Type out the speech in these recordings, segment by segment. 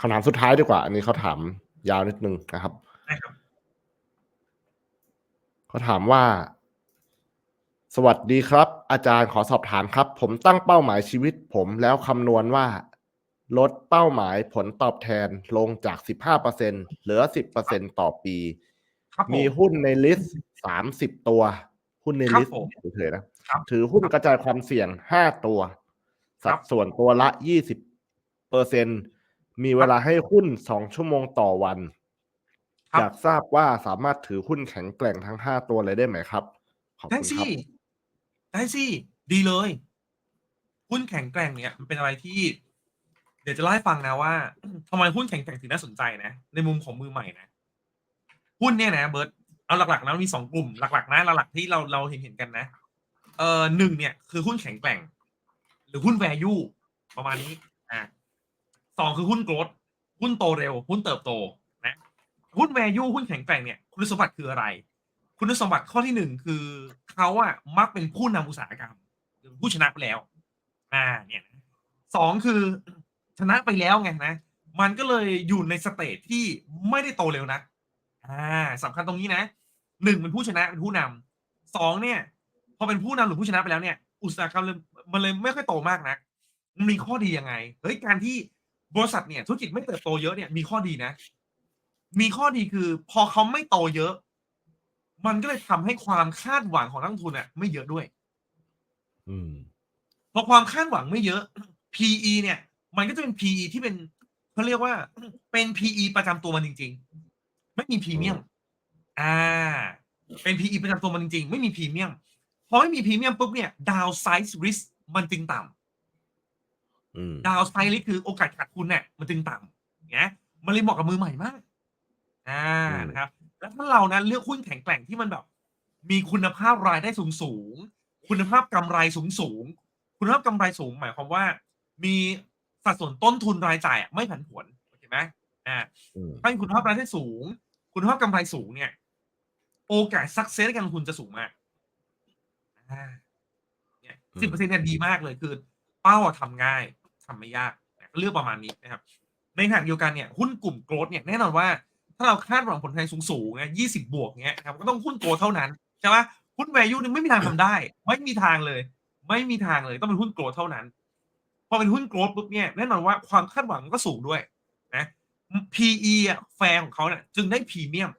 คำถามสุดท้ายดีกว่า อันนี้เขาถามยาวนิดนึงนะครับได้ครับเขาถามว่า สวัสดีครับ อาจารย์ขอสอบถามครับ ผมตั้งเป้าหมายชีวิต ผมแล้วคำนวณว่า ลดเป้าหมายผลตอบแทนลงจาก 15%เหลือ 10%ต่อปีครับผมีหุ้นในลิสต์ 30 ตัว หุ้นในครับลิสต์ผมเฉยๆนะครับถือหุ้นกระจายความเสี่ยง 5 ตัว สัดส่วนตัวละ 20เปอร์เซ็น มีเวลาให้หุ้น2ชั่วโมงต่อวันครับอยากทราบว่าสามารถถือหุ้นแข็งแกร่งทั้ง5ตัวเลยได้ไหมครับขอบได้คุณสิครับ ได้สิ ดีเลย หุ้นแข็งแกร่งเนี่ย มันเป็นอะไรที่ เดี๋ยวจะเล่าให้ฟังนะว่าทำไมหุ้นแข็งแกร่งถึงน่าสนใจนะ ในมุมของมือใหม่นะ หุ้นเนี่ยนะเบิร์ตเอาหลักๆนะมีสองกลุ่มหลักๆนะหลักๆที่เราเราเห็นเห็นกันนะ เอ่อหนึ่งเนี่ยคือหุ้นแข็งแกร่ง หรือหุ้น value ประมาณนี้อ่า สองคือหุ้น growth หุ้นโตเร็ว หุ้นเติบโตนะหุ้น value หุ้นแข็งแกร่งเนี่ยคุณสมบัติคืออะไร คุณสมบัติข้อที่หนึ่งคือเขาอะมักเป็นผู้นำอุตสาหกรรมหรือผู้ชนะไปแล้ว อ่าเนี่ยนะสองคือชนะไปแล้วไงนะมันก็เลยอยู่ในสเตจที่ไม่ได้โตเร็วนะอ่าสำคัญตรงนี้นะหนึ่งเป็นผู้ชนะเป็นผู้นำสองเนี่ย พอเป็นผู้นำหรือผู้ชนะไปแล้วเนี่ย อุตสาหกรรมมันเลยไม่ค่อยโตมากนะมันมีข้อดียังไงเฮ้ยการที่ บริษัทเนี่ยธุรกิจไม่เติบโตเยอะเนี่ยมีข้อดีนะ มีข้อดีคือ พอเขาไม่โตเยอะ มันก็เลยทำให้ความคาดหวังของนักลงทุนอะ ไม่เยอะด้วย อืมพอความคาดหวังไม่เยอะ PE เนี่ย มันก็จะเป็น PE ที่เป็นเขาเรียกว่าเป็น PE ประจำตัวมันจริง ๆ ไม่มีพรีเมียม อ่า เป็น PE ประจำตัวมันจริง ๆ ไม่มีพรีเมียม พอไม่มีพรีเมียมปุ๊บเนี่ย downside risk มันจึงต่ำ อืม downside risk คือโอกาสขาดทุนเนี่ยมันจึงต่ำเนี่ยมันเลยเหมาะกับมือใหม่มากอ่าอืมนะครับ แล้วถ้าเรานะเลือกหุ้นแข็งแกร่งที่มันแบบ มีคุณภาพรายได้สูงสูงๆคุณภาพกำไรสูงสูงๆคุณภาพกำไรสูงหมายความว่า มีสัดส่วนต้นทุนรายจ่ายอะไม่ผันผวนโอเคไหมอ่าอืมถ้ามีคุณภาพรายได้สูง คุณภาพกำไรสูงเนี่ย โอกาสสักเซสการลงทุนจะสูงมากอ่าเนี่ยสิบเปอร์เซ็นต์เนี่ยดีมากเลยคือ เป้าอะทำง่าย ทำไม่ยากเลือกประมาณนี้นะครับ ในขณะเดียวกันเนี่ยหุ้นกลุ่มโกลดเนี่ยแน่นอนว่าถ้าเราคาดหวังผลตอบแทนสูงๆเนี่ยยี่สิบบวกเนี่ยนะครับก็ต้องหุ้นโกลดเท่านั้นใช่ไหมหุ้น value นี่ไม่มีทางทำได้ ไม่มีทางเลย ไม่มีทางเลยต้องเป็นหุ้นโกลดเท่านั้น พอเป็นหุ้นโกลดปุ๊บเนี่ยแน่นอนว่าความคาดหวังมันก็สูงด้วยนะ PE อะแฟร์ของเขาเนี่ยจึงได้พรีเมียม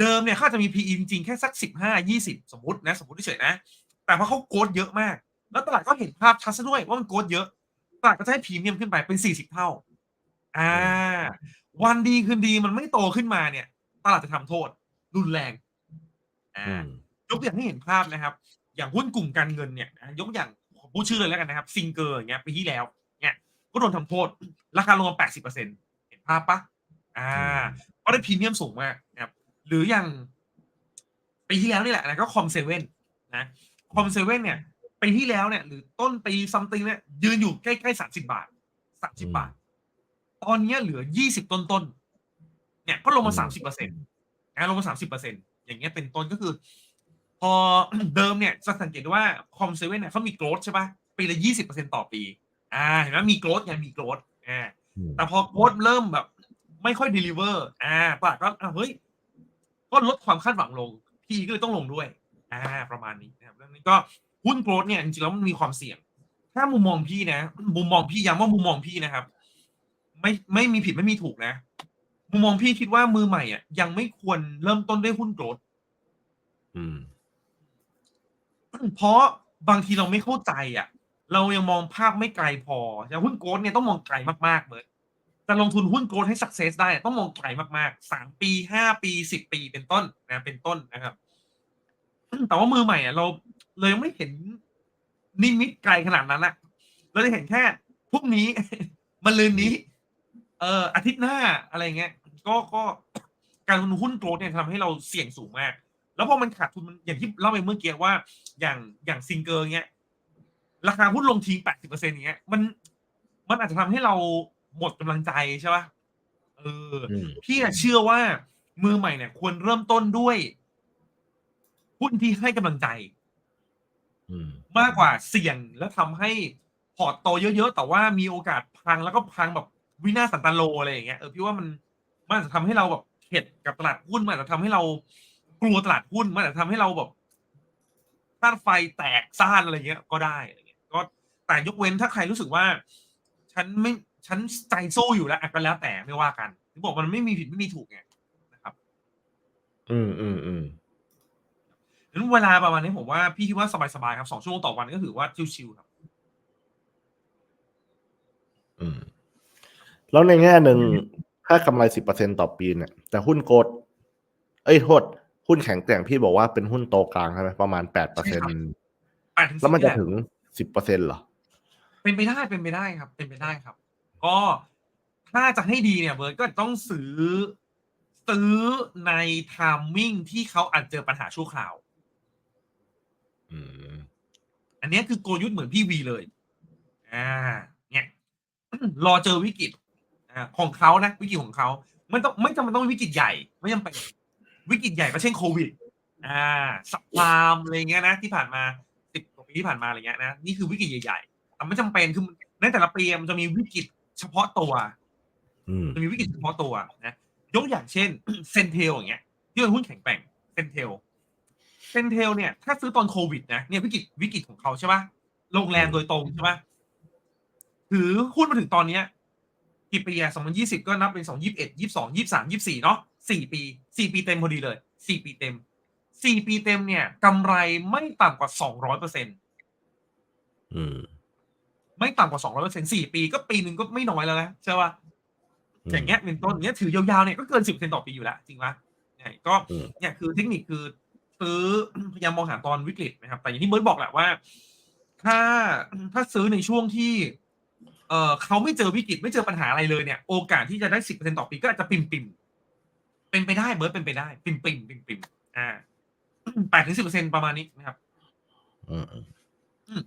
เดิมเนี่ยเขาจะมี PE จริงๆ แค่สักสิบห้ายี่สิบสมมตินะ สมมติเฉยนะ แต่พอเขาโกดเยอะมาก แล้วตลาดก็เห็นภาพชัดซะด้วยว่ามันโกดเยอะ ตลาดก็จะให้พรีเมียมขึ้นไปเป็นสี่สิบเท่า อ่า วันดีคืนดีมันไม่โตขึ้นมาเนี่ย ตลาดจะทำโทษ รุนแรง อ่าอืมยกตัวอย่างให้เห็นภาพนะครับ อย่างหุ้นกลุ่มการเงินเนี่ยนะยกอย่างผมพูดชื่อเลยแล้วกันนะครับ ซิงเกอร์อย่างเงี้ยปีที่แล้ว เนี่ยก็โดนทำโทษ ราคาลงมาแปดสิบเปอร์เซ็นเห็นภาพปะอ่าก็ได้พรีเมียมสูงมากนะครับหรืออย่างปีที่แล้วนี่แหละนะก็คอมเซเว่นนะคอมเซเว่นเนี่ย ปีที่แล้วเนี่ย หรือต้นปีซัมติงเนี่ยยืนอยู่ใกล้ๆสามสิบาทสามสิบาท ตอนเนี้ยเหลือยี่สิบต้นๆเนี่ยก็ลงมาสามสิบเปอร์เซ็นต์นะลงมาสามสิบเปอร์เซ็นต์อย่างเงี้ยเป็นต้นก็คือ พอเดิมเนี่ยจะสังเกตได้ว่าคอมเซเว่นเนี่ยเขามีโกรธใช่ปะปีละยี่สิบเปอร์เซ็นต่อปี อ่าเห็นไหมมีโกรธไงมีโกรธอ่าอืมแต่พอโกรธเริ่มแบบ ไม่ค่อย deliver อ่าตลาดก็อะเฮ้ยก็ลดความคาดหวังลง พี่ก็เลยต้องลงด้วย อ่า ประมาณนี้นะครับเรื่องนี้ก็ หุ้นโกรธเนี่ยจริงๆแล้วมันมีความเสี่ยง ถ้ามุมมองพี่นะ มุมมองพี่ย้ำว่ามุมมองพี่นะครับ ไม่ไม่มีผิดไม่มีถูกนะ มุมมองพี่คิดว่ามือใหม่อะยังไม่ควรเริ่มต้นด้วยหุ้นโกรธอืม เพราะบางทีเราไม่เข้าใจอะ เรายังมองภาพไม่ไกลพออย่างหุ้นโกลด์เนี่ยต้องมองไกลมากๆเลยจะลงทุนหุ้นโกลด์ให้สักเซสได้ ต้องมองไกลมากๆสามปีห้าปีสิบปีเป็นต้นนะเป็นต้นนะครับ แต่ว่ามือใหม่อะเราเลยยังไม่เห็นนิมิตไกลขนาดนั้นอะเราจะเห็นแค่พรุ่งนี้ มันลืนนี้ เอ่ออาทิตย์หน้าอะไรเงี้ย ก็ก็การลงทุนหุ้นโกลด์เนี่ยทำให้เราเสี่ยงสูงมาก แล้วพอมันขาดทุนมันอย่างที่เล่าไปเมื่อกี้ว่า อย่างอย่างซิงเกอร์เงี้ย ราคาหุ้นลงทิ้งแปดสิบเปอร์เซ็นต์เงี้ย มันมันอาจจะทำให้เราหมดกำลังใจใช่ป่ะเอออืมพี่อะเชื่อว่ามือใหม่เนี่ย ควรเริ่มต้นด้วย หุ้นที่ให้กำลังใจอืมมากกว่าเสี่ยงแล้วทำให้พอร์ตโตเยอะๆ แต่ว่ามีโอกาสพังแล้วก็พังแบบวินาศสันตโลอะไรอย่างเงี้ยเออพี่ว่ามันมันอาจจะทำให้เราแบบเข็ดกับตลาดหุ้นมันอาจจะทำให้เรากลัวตลาดหุ้นมันอาจจะทำให้เราแบบต้านไฟแตกซ่านอะไรเงี้ย ก็ได้อะไรเงี้ยก็แต่ยกเว้นถ้าใครรู้สึกว่า ฉันไม่ฉันใจสู้อยู่แล้วอะก็แล้วแต่ไม่ว่ากันที่บอกมันไม่มีผิดไม่มีถูกไงนะครับ อืมอืมอืมดัง นั้นเวลาประมาณนี้ผมว่าพี่คิดว่าสบายๆครับสองชั่วโมงต่อวันก็ถือว่าชิวๆครับอืมแล้วในแง่หนึ่งถ้ากำไรสิบเปอร์เซ็นต่อปีเนี่ย แต่หุ้นโกดเอ้ยโทษหุ้นแข็งแกร่งพี่บอกว่าเป็นหุ้นโตกลางใช่ไหมประมาณแปดเปอร์ใช่เซ็นครับแปดถึงแล้วมันสิจะบถึงสิบเปอร์เซ็นเหรอ เป็นไปได้เป็นไปได้ครับ เป็นไปได้ครับ ก็ถ้าจะให้ดีเนี่ยเบิร์ดก็ต้องซื้อซื้อในทามมิ่งที่เขาอาจเจอปัญหาชั่วคราว อืมอันเนี้ยคือกลยุทธ์เหมือนพี่วีเลย อ่า เนี่ย รอเจอวิกฤตอ่าของเขานะ วิกฤตของเขาไม่ต้องไม่จำเป็นต้องวิกฤตใหญ่ ไม่จำเป็นวิกฤตใหญ่ก็เช่นโควิด อ่าสัปรามอะไรเงี้ยนะ ที่ผ่านมาสิบกว่าปีที่ผ่านมาอะไรเงี้ยนะนี่คือวิกฤตใหญ่ๆแต่ไม่จำเป็นคือในแต่ละปีมันจะมีวิกฤตเฉพาะตัวอืมจะมีวิกฤตเฉพาะตัวนะยกอย่างเช่นเซนเทลอย่างเงี้ยที่เป็นหุ้นแข็งแกร่งเซนเทล เซนเทลเนี่ย ถ้าซื้อตอนโควิด นะเนี่ยวิกฤตวิกฤตของเขาใช่ปะโรงแรมโดยตรงใช่ปะถือหุ้นมาถึงตอนเนี้ยกี่ปีอะสองพันยี่สิบก็นับเป็นสองยี่สิบเอ็ดยี่สิบสองยี่สิบสามยี่สิบสี่เนาะสี่ปีสี่ปีเต็มพอดีเลยสี่ปีเต็มสี่ปีเต็มเนี่ยกำไรไม่ต่ำกว่าสองร้อยเปอร์เซ็นอืมไม่ต่ำกว่าสองร้อยเปอร์เซ็นสี่ปีก็ปีหนึ่งก็ไม่น้อยแล้วนะใช่ปะอย่างเงี้ยเป็นต้นเนี้ยถือยาวๆเนี่ยก็เกินสิบเซนต่อปีอยู่แล้วจริงปะเนี่ยก็อืมเนี่ยคือเทคนิคคือ ซื้อพยายามมองหาตอนวิกฤตนะครับ แต่อย่างที่เบิร์ตบอกแหละว่า ถ้าถ้าซื้อในช่วงที่ เออเขาไม่เจอวิกฤตไม่เจอปัญหาอะไรเลยเนี่ย โอกาสที่จะได้สิบเปอร์เซ็นต่อปีก็อาจจะปิ่มปิมๆเป็นไปได้เบิร์ตเป็นไปได้ ปิ่มปิมปิ่มปิมๆอ่าแปดถึงสิบเปอร์เซ็นประมาณนี้นะครับอืมอืม